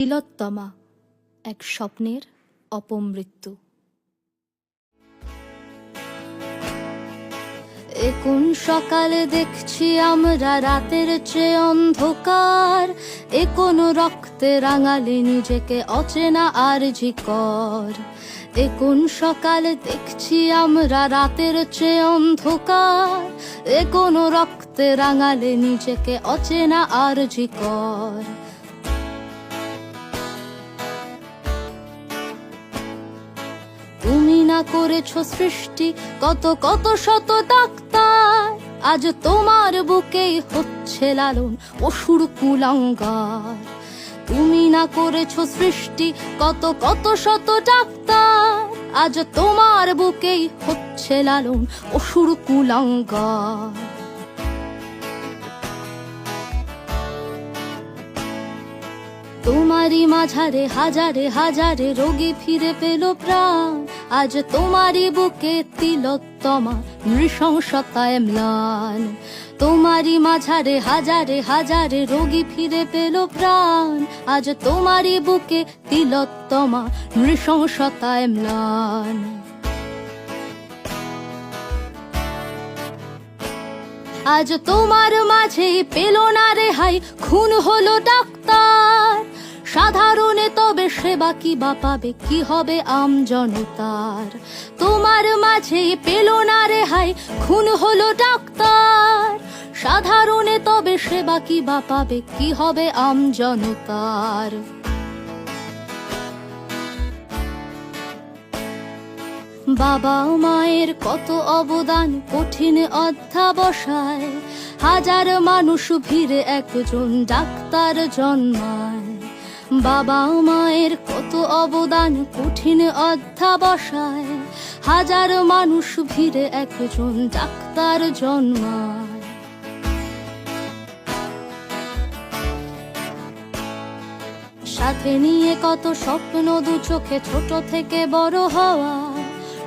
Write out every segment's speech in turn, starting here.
তিলোত্তমা, এক স্বপ্নের অপমৃত্যু। এ কোন সকালে দেখছি আমরা রাতের চেয়ে অন্ধকার। এ কোন রক্তে রাঙালি নিজেকে অচেনা আর ঝিকর। এ কোন সকালে দেখছি আমরা রাতের চেয়ে অন্ধকার। এ কোন রক্তে রাঙালে নিজেকে অচেনা আর ঝিকর। করেছ সৃষ্টি, কত কত শত ডাক্তার। আজ তোমার বুকেই হচ্ছে লালন, অসুর কুলাঙ্গার। তুমি না করেছ সৃষ্টি, কত কত শত ডাক্তার। আজ তোমার বুকেই হচ্ছে লালন, অসুর কুলাঙ্গার। তোমারই মাঝারে হাজারে হাজারে রোগী ফিরে পেল প্রাণ। আজ তোমারই বুকে তিলোত্তমা নৃশংসতায় ম্লান। তোমারই মাঝারে হাজারে হাজারে রোগী ফিরে পেল প্রাণ। আজ তোমারই বুকে তিলোত্তমা নৃশংসতায় ম্লান। আজ তোমার মাঝে পেল না রেহাই খুন হলো ডাক্তার। সাধারণে তবে সেবা কি বা পাবে? কি হবে আম জনতার? তোমার মাঝে পেল না রেহাই, খুন হলো ডাক্তার। সাধারণে তবে সেবা কি বা পাবে? কি হবে আম জনতার? বাবা মায়ের কত অবদান কঠিন অধ্যাবসায়। হাজার মানুষ ভিড়ে একজন ডাক্তার জন্মায়। বাবা মায়ের কত অবদান কঠিন অধ্যাবসায়। হাজার মানুষ ভিড়ে একজন ডাক্তার জন্মায়। সাথে নিয়ে কত স্বপ্ন দু চোখে ছোট থেকে বড় হওয়া।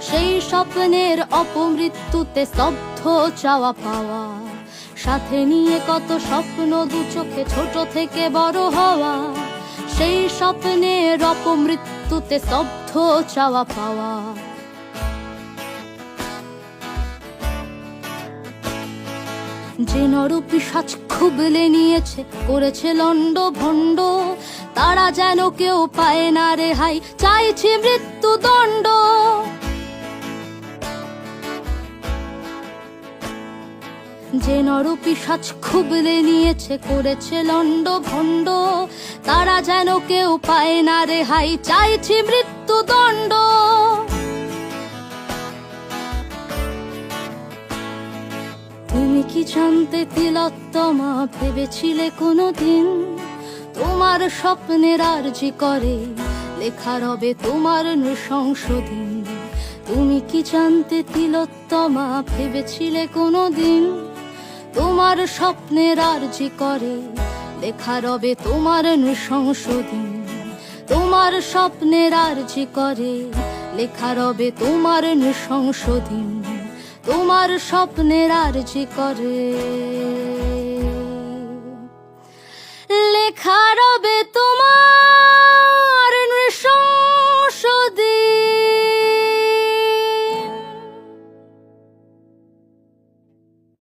সেই স্বপ্নের অপমৃত্যুতে স্তব্ধ চাওয়া পাওয়া। সাথে নিয়ে কত স্বপ্ন দু চোখে ছোট থেকে বড় হওয়া। সেই স্বপ্নের অপমৃত্যুতে স্তব্ধ চাওয়া পাওয়া। যে নরূপী সাজ খুবলে নিয়েছে, করেছে লন্ড ভণ্ড। তারা যেন কেউ পায় না রেহাই, চাইছে মৃত্যুদণ্ড। যে নরপি সাজ খুবলে নিয়েছে, করেছে লন্ড ভণ্ড তারা যেন কেউ পায় না রেহাই, চাইছে মৃত্যুদণ্ড। তুমি কি জানতে তিলোত্তমা, ভেবেছিলে কোনো দিন তোমার স্বপ্নের আর্জি করে? লেখা রবে তোমার নৃশংস দিন তুমি কি জানতে তিলোত্তমা, ভেবেছিলে কোনো দিন তোমার স্বপ্নের আর্জি করে, লেখা রবে তোমার নৃশংস দিন তোমার স্বপ্নের আর্জি করে, লেখা রবে তোমার নৃশংস দিন তোমার স্বপ্নের আর্জি করে।